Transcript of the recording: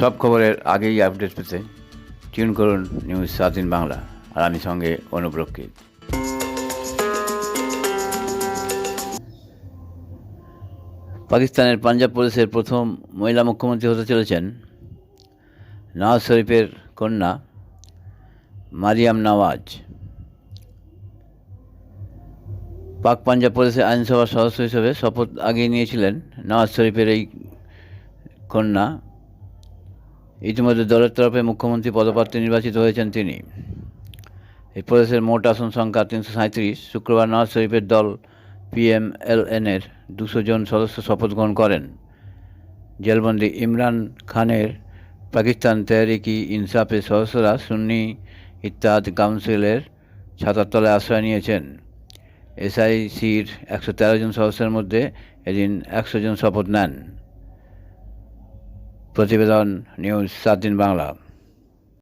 সব খবরের আগেই আপডেট পেতে টিউন করুন নিউজ সাত দিন বাংলা আর আমি সঙ্গে অনুপ্রক্ষিত পাকিস্তানের পাঞ্জাব প্রদেশের প্রথম মহিলা মুখ্যমন্ত্রী হতে চলেছেন নওয়াজ শরীফের কন্যা মারিয়াম নওয়াজ। পাক পাঞ্জাব প্রদেশের আইনসভার সদস্য হিসেবে শপথ আগিয়ে নিয়েছিলেন নওয়াজ শরীফের এই কন্যা ইতিমধ্যে দলের তরফে মুখ্যমন্ত্রী পদপ্রার্থী নির্বাচিত হয়েছেন তিনি। এই প্রদেশের মোট আসন সংখ্যা তিনশো সাঁত্রিশ শুক্রবার নওয়াজ শরীফের দল পিএমএলএনের দুশো জন সদস্য শপথ গ্রহণ করেন। জেলবন্দি ইমরান খানের পাকিস্তান তেহরিকি ইনসাফের সদস্যরা সুন্নি ইত্যাদ কাউন্সিলের ছাতার তলায় আশ্রয় নিয়েছেন। এসআইসির একশো তেরো জন সদস্যের মধ্যে এদিন একশো জন শপথ নেন। প্রতিবেদন নিউজ সাত দিন বাংলা।